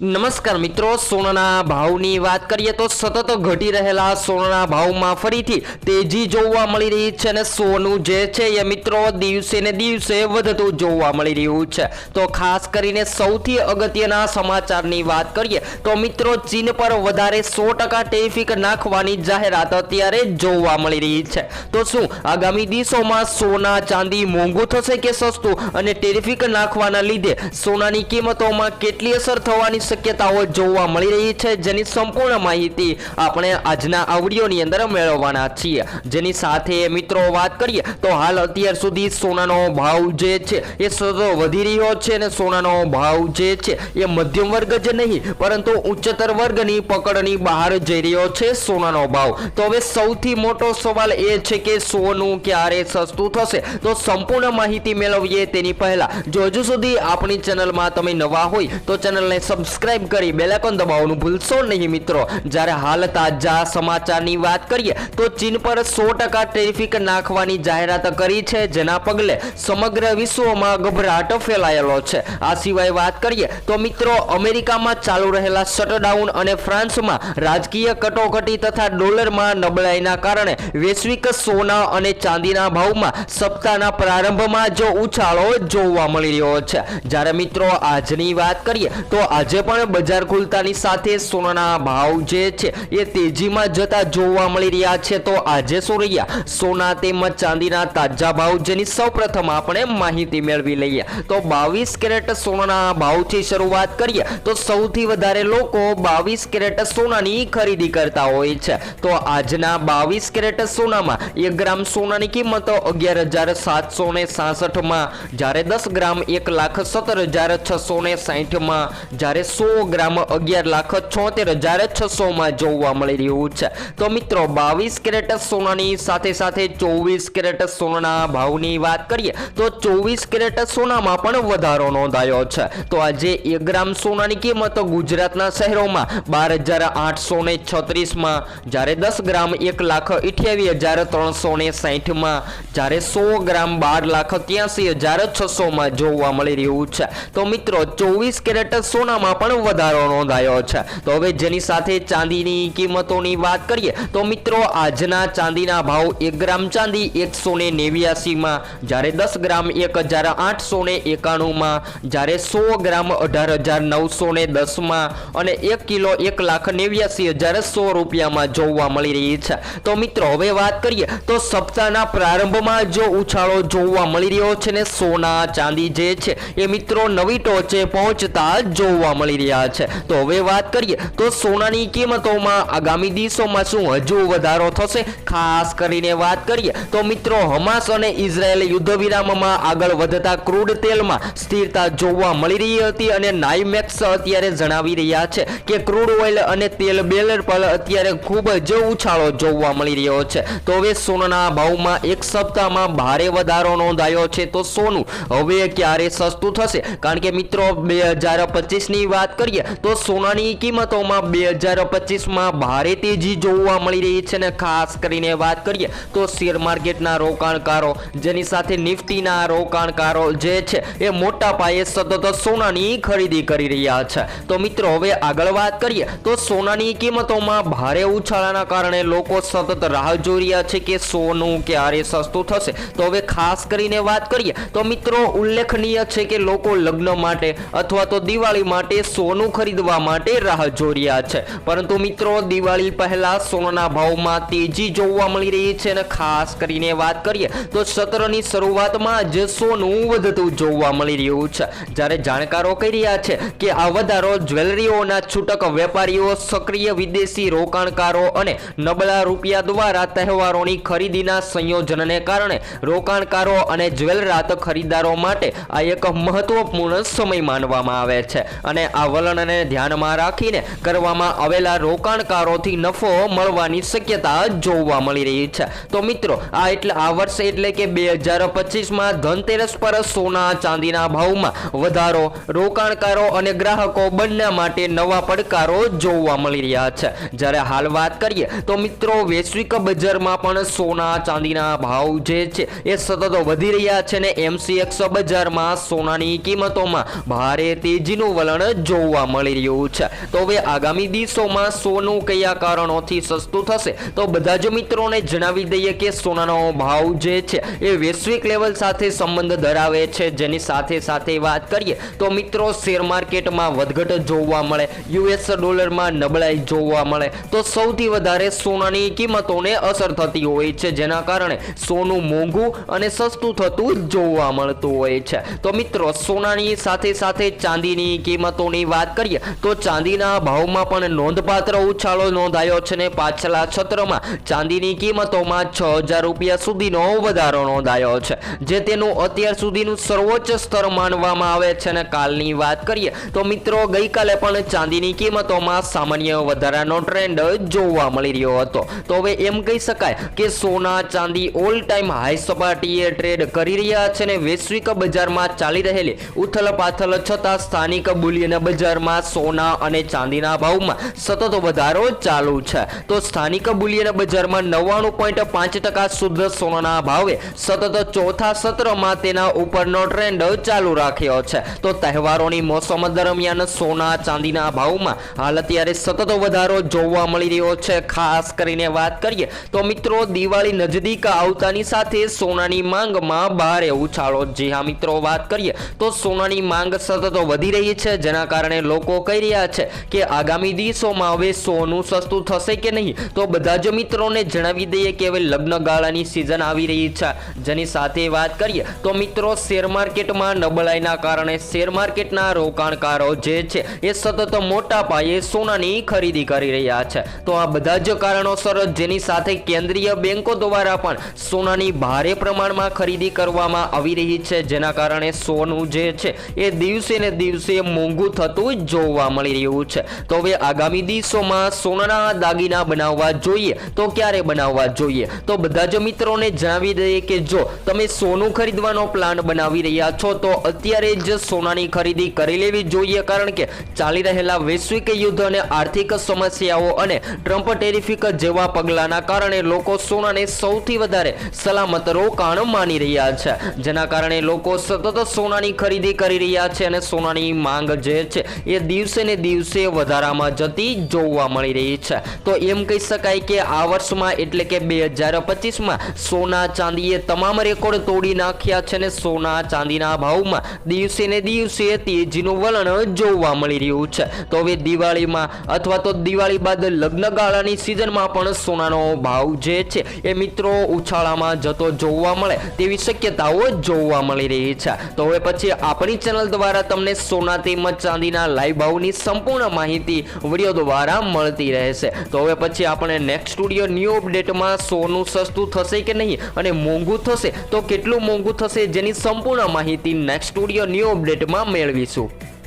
નમસ્કાર મિત્રો, સોનાના ભાવની વાત કરીએ તો સતત ઘટી રહેલા સોનાના ભાવમાં ફરીથી તેજી જોવા મળી રહી છે અને સોનું જે છે એ મિત્રો દિવસે ને દિવસે વધતું જોવા મળી રહ્યું છે. તો ખાસ કરીને સૌથી અગત્યના સમાચારની વાત કરીએ તો મિત્રો, ચીન પર વધારે સો ટકા ટેરિફિક નાખવાની જાહેરાત અત્યારે જોવા મળી રહી છે. તો શું આગામી દિવસોમાં સોના ચાંદી મોંઘું થશે કે સસ્તું અને ટેરિફિક નાખવાના લીધે સોનાની કિંમતોમાં કેટલી અસર થવાની શક્યતાઓ જોવા મળી રહી છે, જેની સંપૂર્ણ માહિતી આપણે આજના આ વિડીયોની અંદર મેળવવાના છીએ. જેની સાથે મિત્રો વાત કરીએ, તો હાલ અત્યાર સુધી સોનાનો ભાવ જે છે, એ સતત વધી રહ્યો છે અને સોનાનો ભાવ જે છે, એ મધ્યમ વર્ગ જ નહીં, પરંતુ ઉચ્ચતર વર્ગની પકડની બહાર જઈ રહ્યો છે સોનાનો ભાવ. તો હવે સૌથી મોટો સવાલ એ છે કે સોનું ક્યારે સસ્તું થશે? તો સંપૂર્ણ માહિતી મેળવીએ તેની પહેલા. જો હજુ સુધી આપણી ચેનલમાં તમે નવા હોય, તો ચેનલને સબસ્ક્રાઇબ કરી બેલાઇકોન દબાવવાનું ભૂલશો નહીં મિત્રો. જ્યારે હાલ તાજા સમાચારની વાત કરીએ, તો ચીન પર સો ટકા ટેરિફિક નાખવાની જાહેરાત કરી છે, જેના પગલે સમગ્ર વિશ્વમાં ગભરાટ ફેલાયેલો છે. આ સિવાય વાત કરીએ, તો મિત્રો અમેરિકામાં ચાલુ રહેલા શટડાઉન અને ફ્રાન્સમાં રાજકીય કટોકટી તથા ડોલરમાં નબળાઈના કારણે વૈશ્વિક સોના અને ચાંદીના ભાવમાં સપ્તાહના પ્રારંભમાં જો ઉછાળો જોવા મળી રહ્યો છે. જ્યારે મિત્રો આજની વાત કરીએ, તો આજે પણ બજાર ખુલતાની સાથે સોનાના ભાવ જે છે એ તેજીમાં જતા જોવા મળી રહ્યા છે. તો આજે શું રહ્યા સોના તેમજ ચાંદીના તાજા ભાવ જેની સૌપ્રથમ આપણે માહિતી મેળવી લઈએ. તો બાવીસ કેરેટ સોનાના ભાવથી શરૂઆત કરીએ. તો સૌથી વધારે લોકો બાવીસ કેરેટ સોનાની ખરીદી કરતા હોય છે. તો આજના બાવીસ કેરેટ સોનામાં એક ગ્રામ સોનાની કિંમત અગિયાર હજાર સાતસો ને સાસઠમાં, જ્યારે દસ ગ્રામ એક લાખ સત્તર હજાર છસો ને સાહીઠમાં, જ્યારે સો ગ્રામ અગિયાર લાખ છોતેર હજાર છસોમાં જોવા મળી રહ્યું છે. તો મિત્રો, બાવીસ કેરેટ સોનાની સાથે સાથે ચોવીસ કેરેટ સોનાના ભાવની વાત કરીએ, તો ચોવીસ કેરેટ સોનામાં પણ વધારો નોંધાયો છે. તો આજે એક ગ્રામ સોનાની કિંમત ગુજરાતના શહેરોમાં બાર હજાર આઠસો ને છત્રીસમાં, જ્યારે દસ ગ્રામ એક લાખ અઠ્યાવીસ હજાર ત્રણસો ને સાહીઠમાં, જ્યારે સો ગ્રામ બાર લાખ ત્યાસી હજાર છસોમાં જોવા મળી રહ્યું છે. તો મિત્રો, ચોવીસ કેરેટ સોનામાં પણ વધારો નોંધાયો છે. તો હવે જેની સાથે ચાંદીની કિંમતોની વાત કરીએ, તો મિત્રો આજના ચાંદીના ભાવ એક ગ્રામ ચાંદી એકસો ને નેવ્યાસીમાં, જ્યારે દસ ગ્રામ એક હજાર આઠસો ને એકાણુંમાં, જ્યારે સો ગ્રામ અઢાર હજાર નવસો ને દસમાં અને એક કિલો એક લાખ નેવ્યાસી હજાર સો રૂપિયામાં જોવા મળી રહી છે. તો મિત્રો હવે વાત કરીએ, તો સપ્તાહના પ્રારંભમાં જો ઉછાળો જોવા મળી રહ્યો છે ને, સોના ચાંદી જે છે, એ મિત્રો નવી ટોચે પહોંચતા જોવા મળી રહ્યા છે. તો હવે વાત કરીએ, તો સોનાની કિંમતોમાં આગામી દિવસોમાં શું હજુ વધારો થશે? ખાસ કરીને વાત કરીએ, તો મિત્રો, હમાસ અને ઇઝરાયેલ યુદ્ધ વિરામમાં આગળ વધતા ક્રૂડ તેલમાં સ્થિરતા જોવા મળી રહી હતી અને નાઇમેક્સ અત્યારે જણાવી રહ્યા છે કે ક્રૂડ ઓઇલ અને તેલ બેલર પર અત્યારે ખૂબ જ ઉછાળો જોવા મળી રહ્યો છે. તો હવે સોનાના ભાવમાં એક સપ્તાહમાં ભારે વધારો નોંધાયો છે. તો સોનું હવે ક્યારે સસ્તું થશે? કારણ કે મિત્રો, બે હજાર પચીસની વાત કરીએ, તો સોનાની કિંમતોમાં બે હજાર પચીસમાં ભારે તેજી જોવા મળી રહી છે ને ખાસ કરીને વાત કરીએ, તો શેર માર્કેટના રોકાણકારો, જેની સાથે નિફ્ટીના રોકાણકારો જે છે, એ મોટા પાયે સતત સોનાની ખરીદી કરી રહ્યા છે. તો મિત્રો, હવે આગળ વાત કરીએ, તો સોનાની કિંમતોમાં ભારે ઉછાળાના કારણે લોકો સતત રાહ જોઈ રહ્યા છે કે સોનું ક્યારે સસ્તું થશે. તો હવે ખાસ કરીને વાત કરીએ, તો મિત્રો, ઉલ્લેખનીય છે કે લોકો લગ્ન માટે અથવા તો દિવાળી માટે સોનું ખરીદવા માટે રાહ જોઈ છે. પરંતુ મિત્રો, દિવાળી પહેલા સોનાના ભાવમાં તેજી જોવા મળી રહી છે અને ખાસ કરીને વાત કરીએ તો સત્રની શરૂઆતમાં જ સોનું વધતું જોવા મળી રહ્યું છે. જ્યારે જાણકારો કહી રહ્યા છે કે આ વધારો જ્વેલરીઓના છૂટક વેપારીઓ, સક્રિય વિદેશી રોકાણકારો અને નબળા રૂપિયા દ્વારા તહેવારોની ખરીદીના સંયોજનને કારણે રોકાણકારો અને જ્વેલરાત ખરીદારો માટે આ એક મહત્વપૂર્ણ સમય માનવામાં આવે છે. અને આ વલણને ધ્યાનમાં રાખીને કરવામાં આવેલા રોકાણકારોથી નફો મળવાની શક્યતા જોવા મળી રહી છે. તો મિત્રો, આ એટલે આ વર્ષે એટલે કે બે હજાર પચીસમાં ધનતેરસ પર સોના ચાંદીના ભાવમાં વધારો, રોકાણકારો અને ગ્રાહકો બંને માટે નવા પડકારો જોવા મળી રહ્યા છે. જ્યારે હાલ વાત કરીએ, તો મિત્રો, વૈશ્વિક બજારમાં પણ સોના ચાંદીના ભાવ જે છે, એ સતત વધી રહ્યા છે ને એમસીએક્સ બજારમાં સોનાની કિંમતોમાં ભારે તેજીનું વલણ જોવા મળી રહ્યું છે. તો હવે આગામી દિવસોમાં સોનું કયા કારણોથી સસ્તું થશે? તો બધા જ મિત્રોને જણાવી દઈએ કે સોનાનો ભાવ જે છે, એ વૈશ્વિક લેવલ સાથે સંબંધ ધરાવે છે. જેની સાથે સાથે વાત કરીએ, તો મિત્રો, શેર માર્કેટમાં વધઘટ જોવા મળે. યુએસ ડોલરમાં નબળાઈ જોવા મળે. તો સૌથી વધારે સોનાની કિંમતોને અસર થતી હોય છે, જેના કારણે સોનું મોંઘું અને સસ્તું થતું જોવા મળતું હોય છે. તો મિત્રો, સોનાની સાથે સાથે ચાંદીની કિંમતોની વાત કરીએ, તો ચાંદીના ભાવમાં પણ નોંધપાત્ર ઉછાળો નોંધાયો છે ને પાછલા છત્રમાં ચાંદીની કિંમતોમાં છ હજાર રૂપિયા સુધીનો વધારો નોંધાયો છે. જે તેનું અત્યાર સુધીનું સર્વોચ્ચ સ્તર માનવામાં આવે છે ને કાલની વાત કરીએ, તો મિત્રો ગઈકાલે પણ ચાંદીની કિંમતોમાં સામાન્ય વધારાનો ટ્રેન્ડ જોવા મળી રહ્યો હતો. તો હવે એમ કહી શકાય કે સોના, ચાંદી ઓલ ટાઈમ હાઈ સપાટીએ ટ્રેડ કરી રહ્યા છે ને વૈશ્વિક બજારમાં ચાલી રહેલી ઉથલ પાથલ છતાં સ્થાનિક બુલિયન બજારમાં સોના અને ચાંદીના ભાવમાં સતત વધારો ચાલુ છે. તો સ્થાનિક બુલિયન બજારમાં નવ્વાણું પોઈન્ટ પાંચ ટકા શુદ્ધ સોનાના ભાવે સતત ચોથા સત્રમાં તેના ઉપરનો ટ્રેન્ડ ચાલુ રાખ્યો છે. તો તહેવારોની મોસમ દરમિયાન સોના, ચાંદીના ભાવમાં હાલ અત્યારે સતત વધારો જોવા મળી રહ્યો છે. ખાસ કરીને વાત કરીએ તો મિત્રો, દિવાળી નજદીક આવતાની સાથે સોનાની માંગમાં ભારે ઉછાળો. જી હા મિત્રો, વાત કરીએ તો સોનાની માંગ સતત વધી રહી છે, જેના કારણે લોકો કહી રહ્યા છે કે આગામી દિવસોમાં હવે સોનું સસ્તું થશે કે નહીં? તો બધા જ મિત્રોને જણાવી દઈએ કે હવે લગ્ન ગાળાની સિઝન આવી રહી છે. જેની સાથે વાત કરીએ તો મિત્રો શેર માર્કેટમાં નબળાઈના કારણે શેર માર્કેટના રોકાણકારો જે છે એ સતત મોટા પાયે સોનાની ખરીદી કરી રહ્યા છે. તો આ બધા જ કારણોસર જેની સાથે કેન્દ્રીય બેંકો દ્વારા પણ સોનાની ભારે પ્રમાણમાં ખરીદી કરવામાં આવી રહી છે. જેના કારણે સોનું જે છે એ દિવસે ને દિવસે મોંઘું થતું જોવા મળી રહ્યું છે. તો હવે આગામી દિવસોમાં સોનાના દાગીના બનાવવા જોઈએ. તો ક્યારે બનાવવા જોઈએ? તો બધા જ મિત્રોને જણાવી દઈએ કે જો તમે સોનું ખરીદવાનો પ્લાન બનાવી રહ્યા છો, તો અત્યારે જ સોનાની ખરીદી કરી લેવી જોઈએ. કારણ કે ચાલી રહેલા વૈશ્વિક યુદ્ધ અને આર્થિક સમસ્યાઓ અને ટ્રમ્પ ટેરિફિક જેવા પગલાંના કારણે લોકો સોનાને સૌથી વધારે સલામત રોકાણ માની રહ્યા છે. જેના કારણે લોકો સતત સોનાની ખરીદી કરી રહ્યા છે અને સોનાની માંગ જે છે. એ દિવસે ને દિવસે વધારામાં જતી જોવા મળી રહી છે. તો એમ કહી શકાય કે આ વર્ષમાં એટલે કે બે હજાર પચીસમાં સોના ચાંદીએ તમામ રેકોર્ડ તોડી નાખ્યા છે ને સોના ચાંદીના ભાવમાં દિવસે ને દિવસે તેજીનું વલણ જોવા મળી રહ્યું છે. તો હવે દિવાળીમાં અથવા તો દિવાળી બાદ લગ્નગાળાની સિઝનમાં પણ સોનાનો ભાવ જે છે એ મિત્રો ઉછાળામાં જતો જોવા મળે તેવી શક્યતાઓ જોવા મળી રહી છે. તો હવે પછી આપણી ચેનલ દ્વારા તમને સોના તેમજ ચાંદીના લાઈવ ભાવની સંપૂર્ણ માહિતી વીડિયો દ્વારા મળતી રહેશે. તો હવે પછી આપણે નેક્સ્ટ સ્ટુડિયો ન્યૂ અપડેટમાં સોનું સસ્તું થશે કે નહીં અને મોંઘું થશે? તો કેટલું મોંઘું થશે જેની સંપૂર્ણ માહિતી નેક્સ્ટ સ્ટુડિયો ન્યૂ અપડેટમાં મેળવીશું.